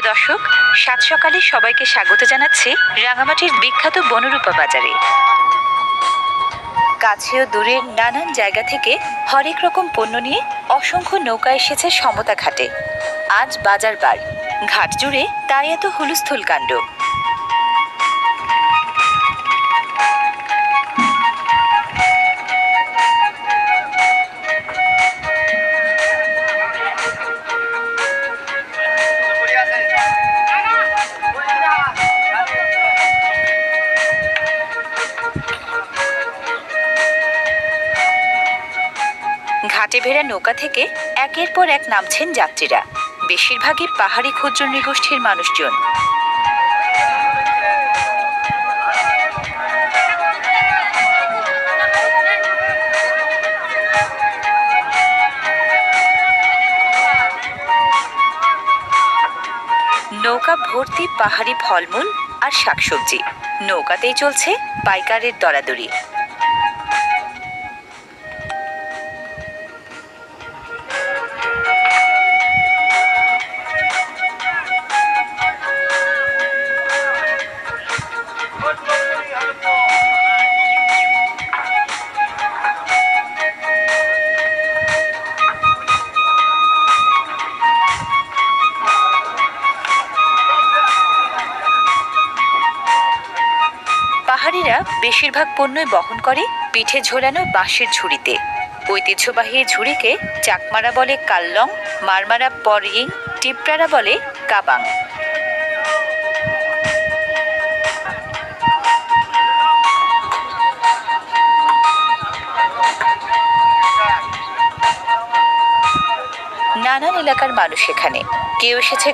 আজ সকালে সবাইকে স্বাগত জানাচ্ছি রাঙামাটির বিখ্যাত বনরূপা বাজারে। কাছে ও দূরের নানান জায়গা থেকে হরেক রকম পণ্য নিয়ে অসংখ্য নৌকা এসেছে সমতা ঘাটে। আজ বাজার বার ঘাট জুড়ে তাই এত হুলস্থুল কাণ্ড। ঘাটে ভেড়া নৌকা থেকে একের পর এক নামছেন যাত্রীরা। বেশিরভাগই পাহাড়ি ক্ষুদ্র নৃগোষ্ঠীর মানুষজন। নৌকা ভর্তি পাহাড়ি ফলমূল আর শাকসবজি। নৌকাতেই চলছে পাইকারের দরাদরি। পাহাড়িরা বেশিরভাগ পণ্যই বহন করে পিঠে ঝোলানো বাঁশের ঝুড়িতে। ঐতিহ্যবাহী ঝুড়িকে চাকমারা বলে কাল্লং, মারমারা পরিং টিপরারা বলে কাবাং। নানান এলাকার মানুষ এখানে। কেউ এসেছে